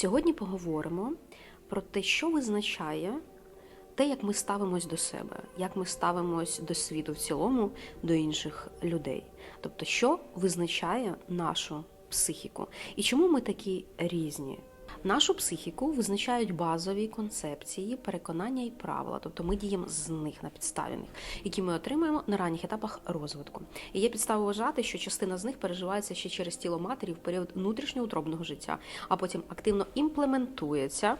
Сьогодні поговоримо про те, що визначає те, як ми ставимось до себе, як ми ставимось до світу в цілому, до інших людей. Тобто, що визначає нашу психіку і чому ми такі різні. Нашу психіку визначають базові концепції, переконання і правила, тобто ми діємо з них на підставі них, які ми отримуємо на ранніх етапах розвитку. І є підстави вважати, що частина з них переживається ще через тіло матері в період внутрішньоутробного життя, а потім активно імплементується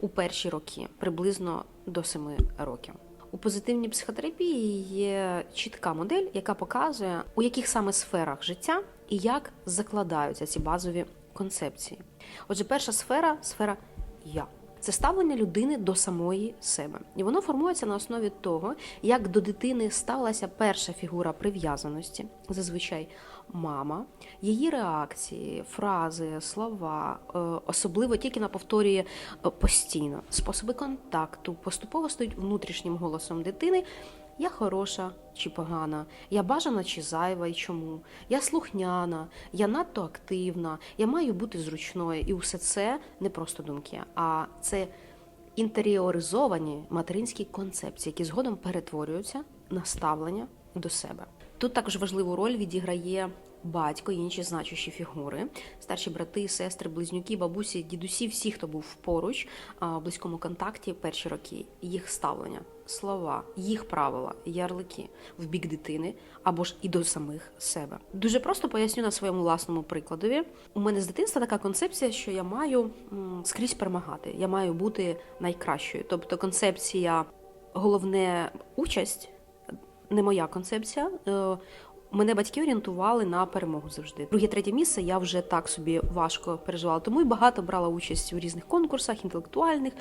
у перші роки, приблизно до 7 років. У позитивній психотерапії є чітка модель, яка показує, у яких саме сферах життя і як закладаються ці базові концепції. Отже, перша сфера сфера я. Це ставлення людини до самої себе, і воно формується на основі того, як до дитини ставилася перша фігура прив'язаності, зазвичай мама, її реакції, фрази, слова, е, особливо тільки вона повторює е, постійно. Способи контакту, поступово стають внутрішнім голосом дитини. Я хороша чи погана, я бажана чи зайва? І чому, я слухняна, я надто активна, я маю бути зручною. І усе це не просто думки, а це інтеріоризовані материнські концепції, які згодом перетворюються на ставлення до себе. Тут також важливу роль відіграє батько і інші значущі фігури, старші брати, сестри, близнюки, бабусі, дідусі, всі, хто був поруч в близькому контакті перші роки, їх ставлення, слова, їх правила, ярлики в бік дитини або ж і до самих себе. Дуже просто поясню на своєму власному прикладові. У мене з дитинства така концепція, що я маю скрізь перемагати, я маю бути найкращою. Тобто концепція головне участь не моя концепція. Е, Мене батьки орієнтували на перемогу завжди. Друге, третє місце я вже так собі важко переживала. Тому і багато брала участь у різних конкурсах, інтелектуальних,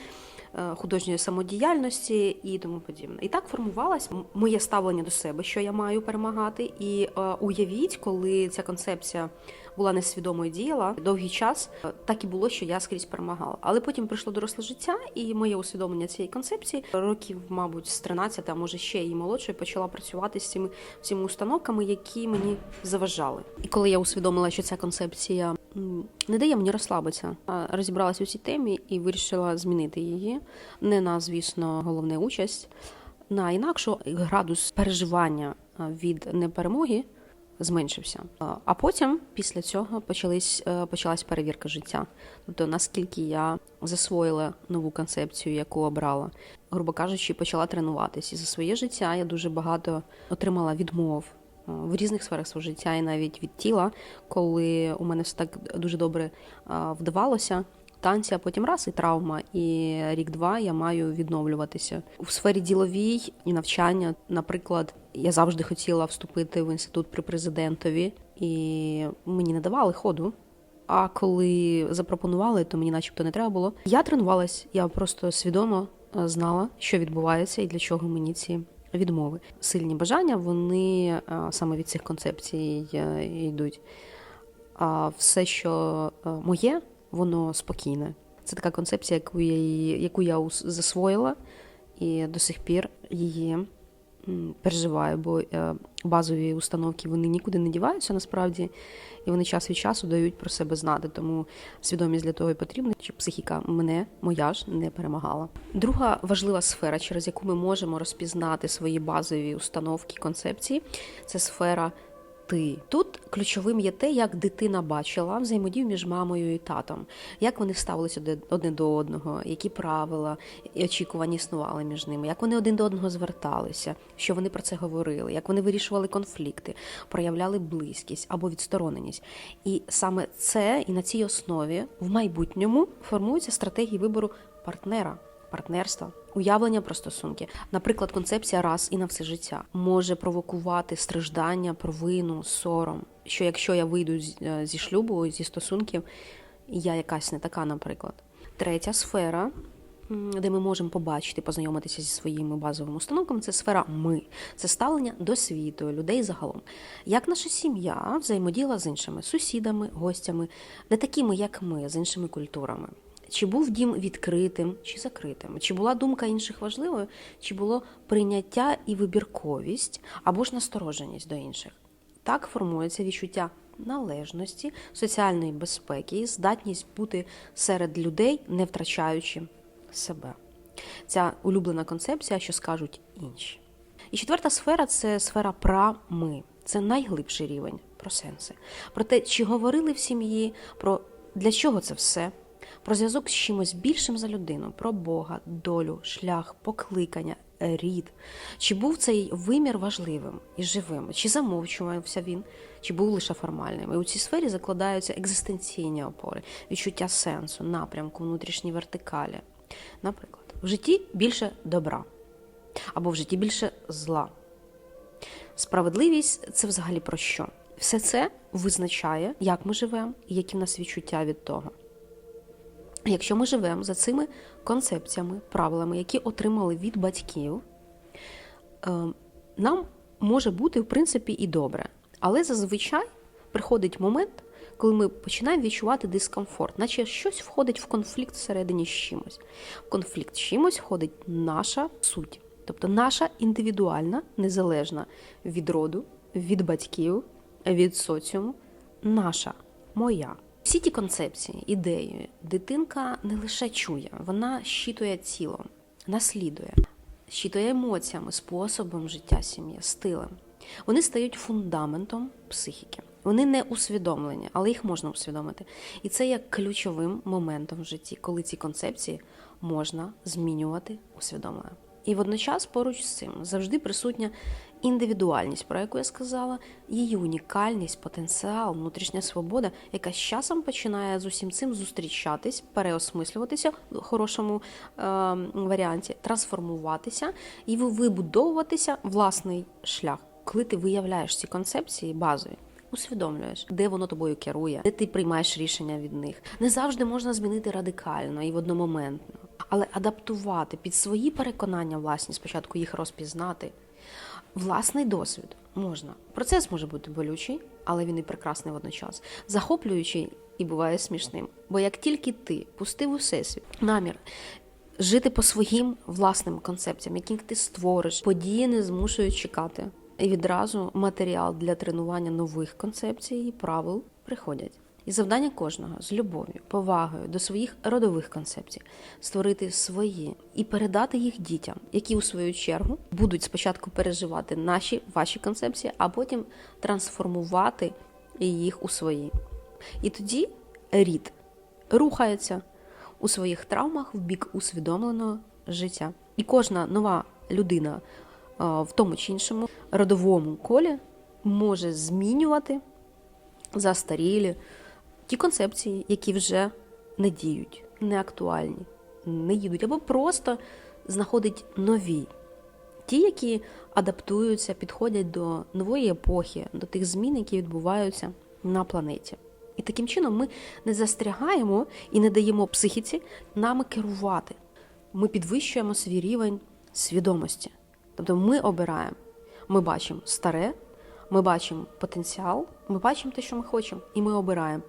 е, художньої самодіяльності і тому подібне. І так формувалось моє ставлення до себе, що я маю перемагати. І е, уявіть, коли ця концепція була несвідомо діяла довгий час, е, так і було, що я скрізь перемагала. Але потім прийшло доросле життя, і моє усвідомлення цієї концепції років, мабуть, з 13, а може ще і молодшою, почала працювати з цими всіми установками, які мені заважали. І коли я усвідомила, що ця концепція не дає мені розслабитися, розібралася у цій темі і вирішила змінити її. Не на, звісно, головне участь, на інакшу градус переживання від неперемоги зменшився. А- потім, після цього, почались, е, почалась перевірка життя. Тобто, наскільки я засвоїла нову концепцію, яку обрала, грубо кажучи, почала тренуватись. І за своє життя я дуже багато отримала відмов. е, В різних сферах свого життя і навіть від тіла, коли у мене все так дуже добре вдавалося, танці, а потім раз і травма. І рік-два я маю відновлюватися у сфері діловій і навчання. Наприклад, я завжди хотіла вступити в інститут при президентові, і мені не давали ходу. А коли запропонували, то мені начебто не треба було. Я тренувалась, я просто свідомо е, знала, що відбувається і для чого мені ці відмови. Сильні бажання вони е, саме від цих концепцій е, йдуть. А все, що моє, воно спокійне. Це така концепція, яку я, яку я засвоїла, і до сих пір її переживаю, бо е, базові установки вони нікуди не діваються насправді, і вони час від часу дають про себе знати. Тому свідомість для того і потрібна, щоб психіка мене, моя ж, не перемагала. Друга важлива сфера, через яку ми можемо розпізнати свої базові установки, концепції, це сфера ти. Тут ключовим є те, як дитина бачила взаємодію між мамою і татом, як вони ставилися одне до одного, які правила і очікування існували між ними, як вони один до одного зверталися, що вони про це говорили, як вони вирішували конфлікти, проявляли близькість або відстороненість. І саме це і на цій основі в майбутньому формуються стратегії вибору партнера партнерства, уявлення про стосунки. Наприклад, концепція раз і на все життя може провокувати страждання, провину, сором. Що якщо я вийду е, зі шлюбу, зі стосунків, я якась не така, наприклад. Третя сфера. Де ми можемо побачити, познайомитися зі своїми базовими установками, це сфера ми, це ставлення до світу, людей загалом. Як наша сім'я взаємодіяла з іншими сусідами, гостями, не такими, як ми, з іншими культурами. Чи був дім відкритим чи закритим? Чи була думка інших важливою, чи було прийняття і вибірковість або ж настороженість до інших? Так формується відчуття належності, соціальної безпеки, і здатність бути серед людей, не втрачаючи себе. Ця улюблена концепція, що скажуть інші. І четверта сфера це сфера пра ми. Це найглибший рівень про сенси. Про те, чи говорили в сім'ї, про для чого це все, про зв'язок з чимось більшим за людину, про Бога, долю, шлях, покликання, рід. Чи був цей вимір важливим і живим, чи замовчувався він, чи був лише формальним. І у цій сфері закладаються екзистенційні опори, відчуття сенсу, напрямку, внутрішні вертикалі. Наприклад, в житті більше добра або в житті більше зла. Справедливість це взагалі про що? Все це визначає, як ми живемо і які в нас відчуття від того. Якщо ми живемо за цими концепціями, правилами, які отримали від батьків, е, нам може бути, в принципі, і добре. Але зазвичай приходить момент, коли ми починаємо відчувати дискомфорт, наче щось входить в конфлікт всередині з чимось. В конфлікт з чимось входить наша суть, тобто наша індивідуальна, незалежна від роду, від батьків, від соціуму, наша, моя. Всі ті концепції, ідеї, дитинка не лише чує, вона щитує тілом, наслідує, щитує емоціями, способом життя сім'ї, стилем. Вони стають фундаментом психіки. Вони не усвідомлені, але їх можна усвідомити. І це є ключовим моментом в житті, коли ці концепції можна змінювати усвідомлено. І водночас поруч з цим завжди присутня індивідуальність, про яку я сказала, її унікальність, потенціал, внутрішня свобода, яка з часом починає з усім цим зустрічатись, переосмислюватися в хорошому е, варіанті, трансформуватися і вибудовуватися власний шлях, коли ти виявляєш ці концепції базові. Усвідомлюєш, де воно тобою керує, де ти приймаєш рішення від них. Не завжди можна змінити радикально і в одномоментно, але адаптувати під свої переконання власні, спочатку їх розпізнати. Власний досвід можна. Процес може бути болючий, але він і прекрасний водночас, захоплюючий і буває смішним. Бо як тільки ти пустив у всесвіт намір жити по своїм власним концепціям, які ти створиш, події не змушують чекати. І відразу матеріал для тренування нових концепцій і правил приходять. І завдання кожного з любов'ю, повагою до своїх родових концепцій створити свої і передати їх дітям, які у свою чергу будуть спочатку переживати наші ваші концепції, а потім трансформувати їх у свої. І тоді рід рухається у своїх травмах в бік усвідомленого життя. І кожна нова людина в тому чи іншому родовому колі може змінювати застарілі ті концепції, які вже не діють, не актуальні, не їдуть, або просто знаходить нові, ті, які адаптуються, підходять до нової епохи, до тих змін, які відбуваються на планеті. І таким чином ми не застрягаємо і не даємо психіці нами керувати. Ми підвищуємо свій рівень свідомості. Тобто ми обираємо, ми бачимо старе, ми бачимо потенціал, ми бачимо те, що ми хочемо, і ми обираємо.